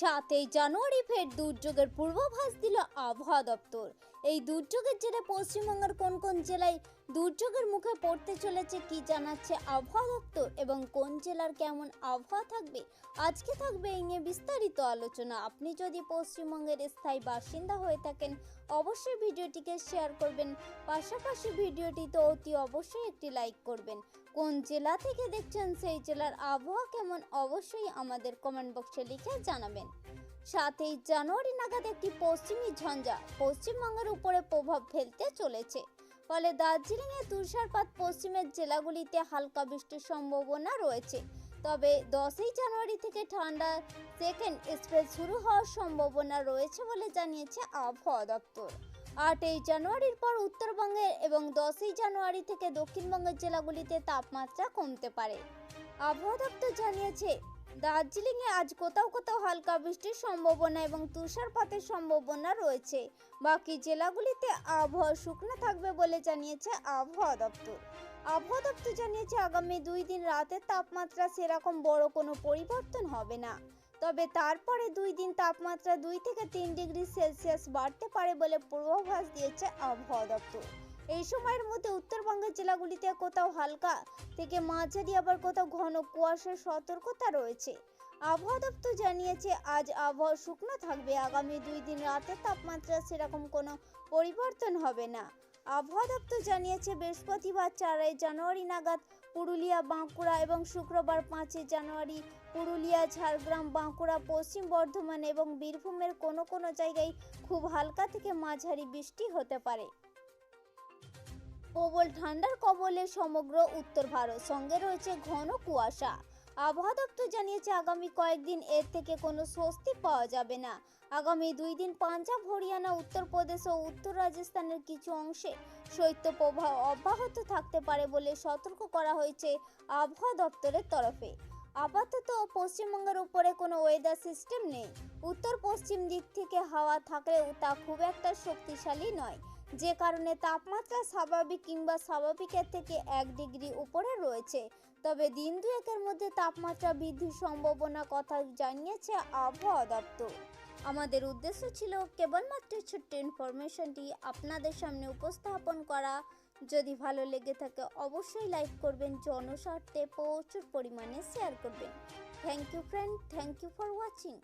সাতই জানুয়ারি ফের দুর্যোগের পূর্বাভাস দিল আবহাওয়া দপ্তর। এই দুর্যোগের জেরে পশ্চিমবঙ্গের কোন কোন জেলায় দুর্যোগের মুখে পড়তে চলেছে কি জানাচ্ছে আবহাওয়া দপ্তর এবং কোন জেলার কেমন আবহাওয়া থাকবে? আজকে থাকবে এই নিয়ে বিস্তারিত আলোচনা। আপনি যদি পশ্চিমবঙ্গের স্থায়ী বাসিন্দা হয়ে থাকেন, অবশ্যই ভিডিওটিকে শেয়ার করবেন। পাশাপাশি ভিডিওটিতে অতি অবশ্যই একটি লাইক করবেন। কোন জেলা থেকে দেখছেন সেই জেলার আবহাওয়া কেমন, অবশ্যই আমাদের কমেন্ট বক্সে লিখে জানাবেন। সাতই জানুয়ারি নাগাদ একটি পশ্চিমী ঝঞ্ঝা পশ্চিমবঙ্গের উপরে প্রভাব ফেলতে চলেছে। ফলে দার্জিলিংয়ে তুষারপাত পশ্চিমের জেলাগুলিতে হালকা বৃষ্টির সম্ভাবনা রয়েছে। তবে দশই জানুয়ারি থেকে ঠান্ডা সেকেন্ড স্প্রেড শুরু হওয়ার সম্ভাবনা রয়েছে বলে জানিয়েছে আবহাওয়া দপ্তর। আটই জানুয়ারির পর উত্তরবঙ্গের এবং দশই জানুয়ারি থেকে দক্ষিণবঙ্গের জেলাগুলিতে তাপমাত্রা কমতে পারে। আবহাওয়া দপ্তর জানিয়েছে দার্জিলিংয়ে আজ কোথাও কোথাও হালকা বৃষ্টির সম্ভাবনা এবং তুষারপাতের সম্ভাবনা রয়েছে। বাকি জেলাগুলিতে আবহাওয়া শুকনো থাকবে বলে জানিয়েছে আবহাওয়া দপ্তর। আবহাওয়া দপ্তর জানিয়েছে, আগামী দুই দিন রাতের তাপমাত্রা সেরকম বড় কোনো পরিবর্তন হবে না। তবে তারপরে দুই দিন তাপমাত্রা দুই থেকে তিন ডিগ্রি সেলসিয়াস বাড়তে পারে বলে পূর্বাভাস দিয়েছে আবহাওয়া দপ্তর। এই সময়ের মধ্যে উত্তরবঙ্গের জেলাগুলিতে কোথাও হালকা থেকে মাঝারি, আবার কোথাও ঘন কুয়াশার সতর্কতা রয়েছে। আবহাওয়া দপ্তর জানিয়েছে, আজ আবহাওয়া শুকনো থাকবে। আগামী দুই দিন রাতের তাপমাত্রা সেরকম কোনো পরিবর্তন হবে না। আবহাওয়া দপ্তর জানিয়েছে, বৃহস্পতিবার চারই জানুয়ারি নাগাদ পুরুলিয়া, বাঁকুড়া এবং শুক্রবার পাঁচই জানুয়ারি পুরুলিয়া, ঝাড়গ্রাম, বাঁকুড়া, পশ্চিম বর্ধমান এবং বীরভূমের কোনো কোনো জায়গায় খুব হালকা থেকে মাঝারি বৃষ্টি হতে পারে। প্রবল ঠান্ডার কবলে সমগ্র উত্তর ভারত সঙ্গে রয়েছে ঘন কুয়াশা। আবহাওয়া দপ্তর জানিয়েছে, আগামী কয়েকদিন এর থেকে কোনো স্বস্তি পাওয়া যাবে না। আগামী দুই দিন পাঞ্জাব, হরিয়ানা, উত্তরপ্রদেশ ও উত্তর রাজস্থানের কিছু অংশে শৈত্যপ্রবাহ অব্যাহত থাকতে পারে বলে সতর্ক করা হয়েছে আবহাওয়া দপ্তরের তরফে। আপাতত পশ্চিমবঙ্গের উপরে কোনো ওয়েদার সিস্টেম নেই। উত্তর পশ্চিম দিক থেকে হাওয়া থাকলেও তা খুব একটা শক্তিশালী নয়। যে কারণে তাপমাত্রা স্বাভাবিক কিংবা স্বাভাবিকের থেকে এক ডিগ্রি উপরে রয়েছে। তবে দিন দুয়েকের মধ্যে তাপমাত্রা বৃদ্ধির সম্ভাবনা কথা জানিয়েছে আবহাওয়া দপ্তর। আমাদের উদ্দেশ্য ছিল কেবলমাত্র ছোট্ট ইনফরমেশনটি আপনাদের সামনে উপস্থাপন করা। যদি ভালো লেগে থাকে, অবশ্যই লাইক করবেন, জনস্বার্থে প্রচুর পরিমাণে শেয়ার করবেন। Thank you friend, thank you for watching.